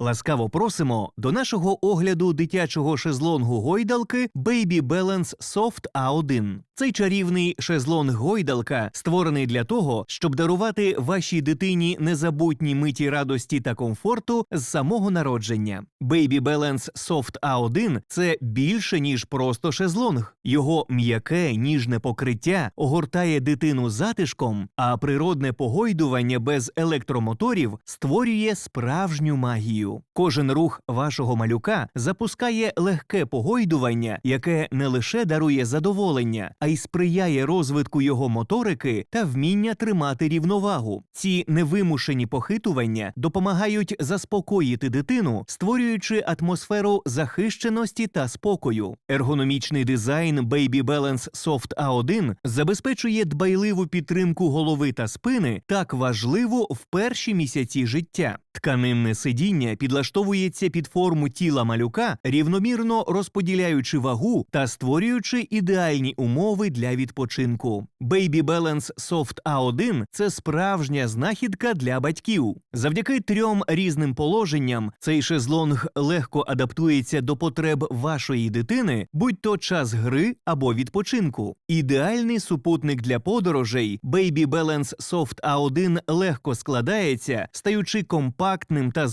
Ласкаво просимо до нашого огляду дитячого шезлонгу гойдалки Baby Balance Soft A1. Цей чарівний шезлонг гойдалка створений для того, щоб дарувати вашій дитині незабутні миті радості та комфорту з самого народження. Baby Balance Soft A1 – це більше ніж просто шезлонг. Його м'яке ніжне покриття огортає дитину затишком, а природне погойдування без електромоторів створює справжню магію. Кожен рух вашого малюка запускає легке погойдування, яке не лише дарує задоволення, а й сприяє розвитку його моторики та вміння тримати рівновагу. Ці невимушені похитування допомагають заспокоїти дитину, створюючи атмосферу захищеності та спокою. Ергономічний дизайн Baby Balance Soft A1 забезпечує дбайливу підтримку голови та спини, так важливу в перші місяці життя. Тканинне сидіння підлаштовується під форму тіла малюка, рівномірно розподіляючи вагу та створюючи ідеальні умови для відпочинку. Baby Balance Soft A1 – це справжня знахідка для батьків. Завдяки трьом різним положенням цей шезлонг легко адаптується до потреб вашої дитини, будь то час гри або відпочинку. Ідеальний супутник для подорожей Baby Balance Soft A1 легко складається, стаючи компактним та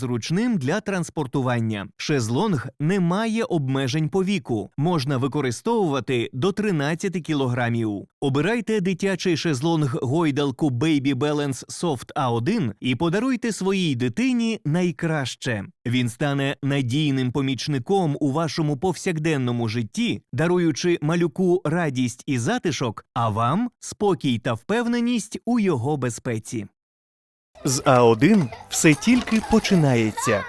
зручним для транспортування. Шезлонг не має обмежень по віку, можна використовувати до 13 кілограмів. Обирайте дитячий шезлонг гойдалку Baby Balance Soft A1 і подаруйте своїй дитині найкраще. Він стане надійним помічником у вашому повсякденному житті, даруючи малюку радість і затишок, а вам спокій та впевненість у його безпеці. З А1 все тільки починається.